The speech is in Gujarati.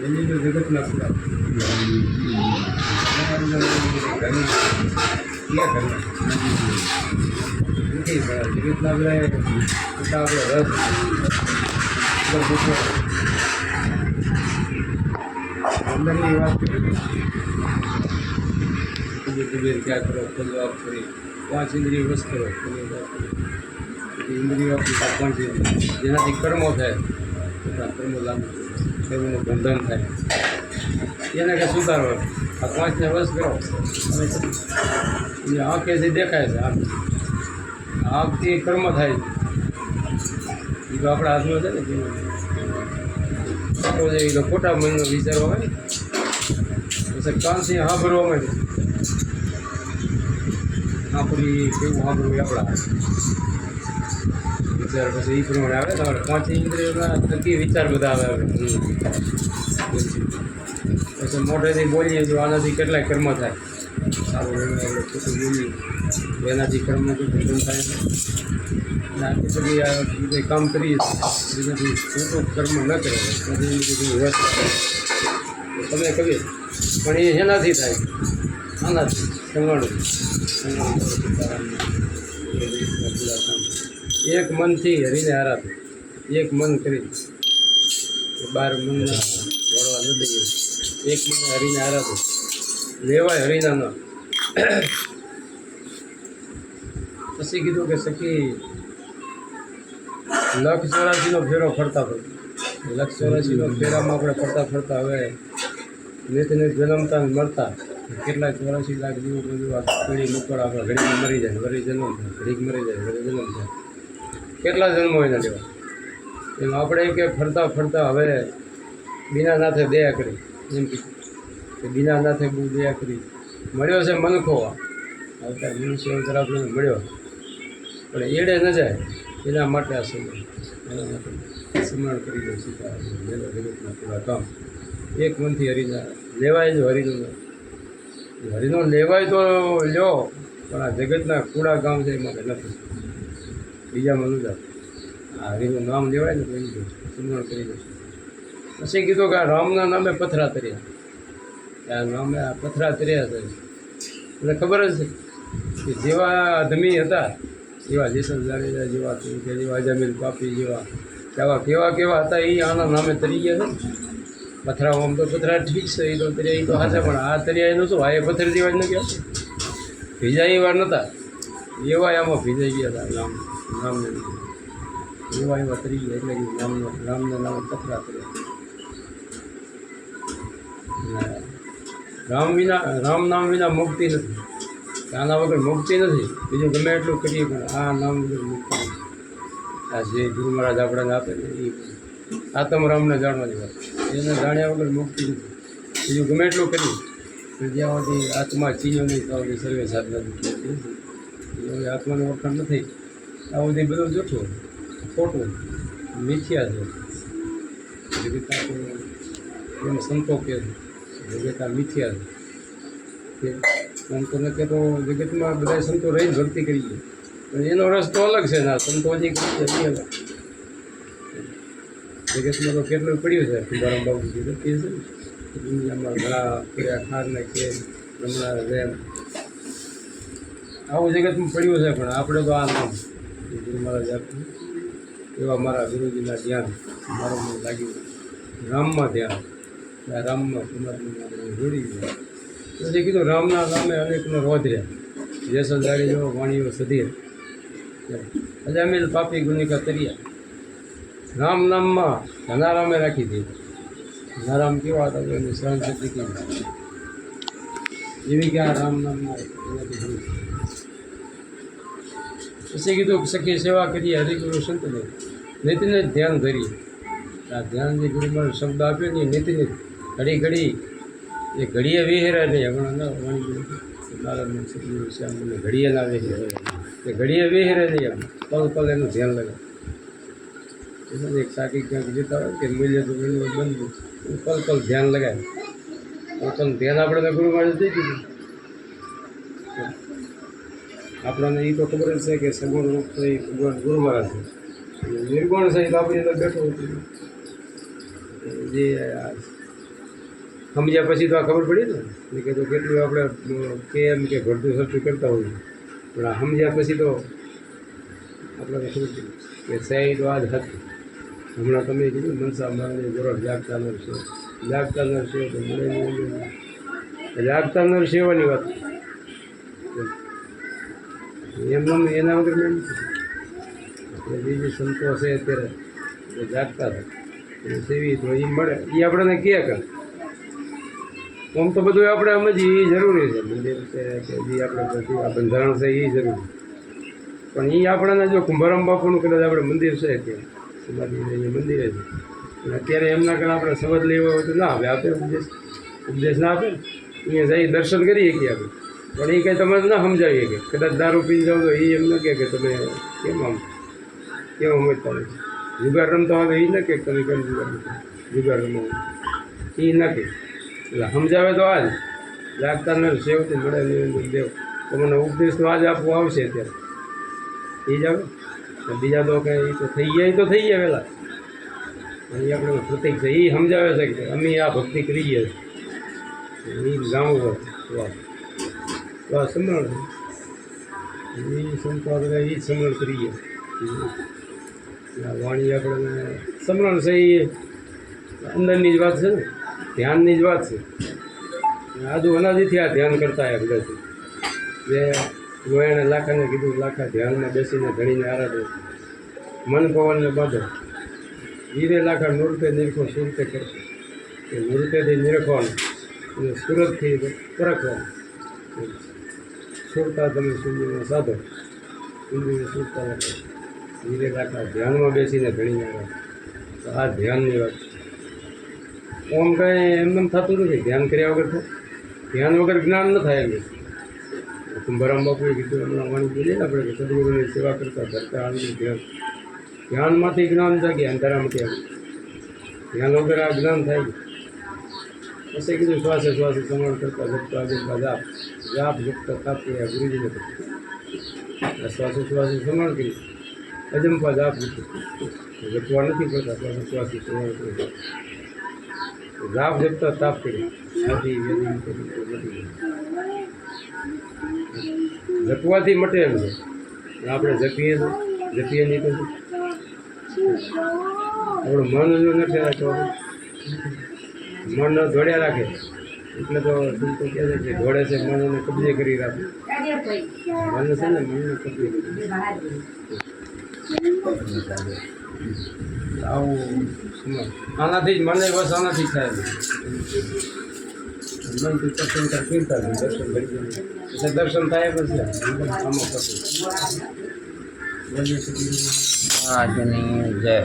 તો જગતના પૂરા જગતના બધા આપણે રસ અંદરની વાત કરી ક્યાં કરો વાત કરી પાંચ ઇન્દ્રિય વસ્તુ કરો ફલ વાત કરી ઇન્દ્રિયો જેનાથી કર્મો થાય. કર્મો લાગુ કર્મનું બંધન થાય. એને કે સુધારો. આ પાંચને વસ કરો. એ આંખેથી દેખાય છે આંખ આંખથી કર્મ થાય છે. એ તો આપણા હાથમાં છે ને તો એ તો ખોટા મનનો વિચારો હોય ને. કાનથી ભરવા માંડે. આપણી કેવું સાંભળવું આપણા વિચાર, પછી એ પ્રમાણે આવે. તમારે પાંચ ઇન્દ્રિયોના થકી વિચાર બધા આવે પછી મોઢેથી બોલીએ તો આનાથી કેટલાય કર્મ થાય. સારું એવું ખોટું બોલીએ. એનાથી કર્મ બંધન થાય. અને આથી પછી આ જે કામ કરીએ એનાથી ખોટું કર્મ ન કરે. તમે કહીએ, પણ એ એનાથી થાય. આનાથી સંગણથી એક મનથી હરીને હારાતું એક મન કરી. બાર મનના જોડવા ન એક મન હરીને હારાતું લેવાય હરીના ન. પછી કીધું કે સખી, લખ ચોરાસીનો ફેરો ફરતા ફરતા લખ ચોરાસીનો ફેરામાં આપણે ફરતા ફરતા હવે નિત નિત જન્મતા મળતા કેટલા ચોરાસી લાખ જેવું બધું આ પેઢી મુકડ આપણે ઘડીક મરી જાય વળી જન્મ થાય. ઘડીક મરી જાય વળી જન્મ થાય. કેટલા જન્મો એના લેવા એમ આપણે કે ફરતા ફરતા હવે બીના નાથે દયા કરી. એમ કે બીના નાથે બહુ દયા કરી. મળ્યો છે મનખો આવતા મનુષ્ય તરફ મળ્યો. પણ એડે ન જાય. એના માટે આ સમય. એના માટે સ્મરણ કરી દઉં સીતા જગતના પૂરા કામ. એક મનથી હરિના લેવાય જો હરિનો હરિનો લેવાય તો લ્યો, પણ આ જગતના કૂડા ગામ છે એમાં કંઈ નથી બીજા મનુજા. આ રીનું નામ લેવાય ને તો એમ જો સ્મરણ કરી દો. પછી કીધું કે આ રામના નામે પથરા તર્યા. આ નામે આ પથરા તર્યા છે. એટલે ખબર જ છે કે જેવા ધમી હતા, એવા જેસલ જાડેજા જેવા જેવા, અજામીલ પાપી જેવા કેવા કેવા કેવા હતા એ આના નામે તરી ગયા છે ને. પથરા આમ તો પથરા ઠીક છે એ તો તર્યા એ તો હાથે, પણ આ તર્યા એનું શું? આ એ પથ્થર જેવા જ ન ગયા ભીજા વાર નહોતા એવા આમાં ભીજાઈ ગયા હતા નામ લીધે. એવા એવા એટલે કે રામના નામ પથરા અને રામ વિના રામ નામ વિના મુક્તિ નથી આના વગર મુક્તિ નથી બીજું ગમે એટલું કરીએ પણ આ નામ વગર મુક્તિ આ જે ગુરુ મહારાજ આપણને આપે એ આત્મ રામને જાણવાની વાત એને જાણ્યા વગર મુક્તિ નથી બીજું ગમે એટલું કરીએ પણ જ્યાં સુધી આત્મા ચીજો નહીં તો સર્વે સાધના આત્માનું ઓળખાણ નથી આ તે બધું જૂઠું. ખોટું. મિથ્યા છે. જગતા એમ સંતો કે મિથ્યા છે. કે સંતો કે તો જગતમાં બધા સંતો રહીને ભક્તિ કરીએ. પણ એનો રસ તો અલગ છે ને આ સંતોજી કરીએ અલગ. જગતમાં તો કેટલું પડ્યું છે તુકારામ બાબુજી તો કહે છે ને. દુનિયામાં ઘણા કર્યા ખારને કે રમણા રેમ આવું જગતમાં પડ્યું છે પણ આપણે તો આ નામ. એ ગુરુ એવા મારા ગુરુજીના ધ્યાન મારું મને લાગ્યું. રામમાં ધ્યાન. રામમાં પરમાત્મામાં જોડી ગયા પછી કીધું, રામના નામે અનેકનો રોધ રહ્યા જેસલ જેવો વાણીઓ સધીર. અજામિલ પાપી ગુનિકા તરિયા. રામ નામમાં ધનારામે રાખી દીધું. ધનારામ કેવા હતા તો એની સહન શક્તિ કેવી? એવી કે આ રામ નામમાં એનાથી પછી કીધું સખી સેવા કરીએ, હરિગુરુ સંતને નીતિને જ ધ્યાન ધરીએ આ ધ્યાન જે ગુરુ શબ્દ આપ્યો ને નીતિને ઘડી ઘડી, એ ઘડીએ વિહેરા નહીં હમણાં ન, વાણી ગુરુ સદગુરુ શ્યામ મને ઘડીએ ના વિહેરે. એ ઘડીએ વિહેરે નહીં એમ. પલ પલ એનું ધ્યાન લગાવે. એમાં એક સાકી ક્યાંક જતા હોય કે મૂલ્ય તો બંધ પલ પલ ધ્યાન લગાવે. પલ પલ ધ્યાન આપણે ગુરુ મહારાજ દઈ દીધું. આપણને એ તો ખબર જ છે કે સગુણ રૂપ તો એ ભગવાન ગુરુ મહારાજ છે. નિર્ગુણ છે એ તો આપણી અંદર બેઠો જે સમજ્યા પછી તો આ ખબર પડી ને? કે તો કેટલું આપણે કે એમ કે ઘરતું સરતું કરતા હોઈએ. પણ આ સમજ્યા પછી તો આપણને ખબર પડી કે સહી તો આજ હતી. હમણાં તમે કીધું મનસા મારે ગોરખ જાગતા નર છે જાગતા નર તો મને જાગતા નરસેવાની વાત. એમનો એના વગર મેં એટલે આપણે જે જે સંતો છે અત્યારે જાગતા હતા. સેવી તો એ મળે. એ આપણને કહે કરે આમ તો બધું આપણે સમજીએ એ જરૂરી છે. મંદિર છે કે જે આપણે બધું આ બંધારણ છે એ જરૂરી. પણ એ આપણને જો કુંભારામ બાપુનું કદાચ આપણે મંદિર છે કે સમાધિ મંદિરે છે. અત્યારે એમના કારણે આપણે સવદ લેવા હોય તો ના હવે આપે ઉપદેશ ઉપદેશ ના આપે અહીંયા જઈ દર્શન કરીએ કે આપણે. પણ એ કંઈ તમારે ના સમજાવીએ કે કદાચ દારૂ પી જાઓ તો એ એમ ન કે તમે કેમ આમ? કેમ સમજતા હોય? જુગાર રમતા હોય તો એ ન કે તમે કેમ જુગાર જુગાર રમો એ ન કહે. એટલે સમજાવે તો આજ. લાગતા ન સેવથી મળે નિરંજન દેવ. તમને ઉપદેશ તો આજ આપવો આવશે અત્યારે. એ જ આવે. બીજા તો કંઈ એ તો થઈ ગયા, એ તો થઈ ગયા પહેલાં એ આપણે પ્રતિક છે, એ સમજાવે છે કે અમે આ ભક્તિ કરીએ છીએ. એ જાણવું હોય વાહ વાહ સમરણ એ આપણે એ જ સમરણ કરીએ. આ વાણી આપણે સમરણ છે એ અંદરની જ વાત છે ને, ધ્યાનની જ વાત છે. આજુ અનાદિથી આ ધ્યાન કરતા આવ્યા બધાથી જે ગોયાને લાખાને કીધું, લાખા, ધ્યાનમાં બેસીને ધણીને આરાધો. મન પવનને બાંધો. હીરે લાખા નૃત્ય નિરખો, સુરતે કરશો એ નૃત્યથી નિરખવાનું, અને સુરતથી પરખવાનું. સુરતા તમે સુંદરીને સાધો સુંદરીને સુરતા લખો હીરે લાખા ધ્યાનમાં બેસીને ધણીને આરાધો તો આ ધ્યાનની વાત છે ઓમ કાંઈ એમને થતું નથી ધ્યાન કર્યા વગર થાય ધ્યાન વગર જ્ઞાન ન થાય એમ કુંભારામ બાપુએ કીધું હમણાં વાણી બોલીએ ને આપણે કે સદગુરુની સેવા કરતા ધરતા આનંદ ધ્યાન ધ્યાનમાંથી જ્ઞાન જાગે અંધારામાંથી આવે ધ્યાન વગર આ જ્ઞાન થાય છે. પછી કીધું શ્વાસે શ્વાસે સમરણ કરતા જપતા જપતા જાપ જાપ જપતા તાપી આ ગુરુજીને કહ્યું. આ શ્વાસે શ્વાસે સમરણ કરી. અજંપા જાપ જપતા જપવા નથી પડતા શ્વાસોશ્વાસ શ્વાસે સમરણ કરી. જાપ જપતા તાપ કરી. વેદી નથી. જપવાથી મટે એમ છે. આપણે જપીએ જપીએ નહીં તો આપણું મન જો નથી રાખવાનું. મન દોડ્યા રાખે. એટલે તો સંતો કહે છે કે ઘોડે છે, મનને કબજે કરી રાખે. મન છે ને મનને કબજે આવું આનાથી જ મને બસ આનાથી જ થાય. દર્શન થાય દર્શન કરી દર્શન થાય પછી આમાં જય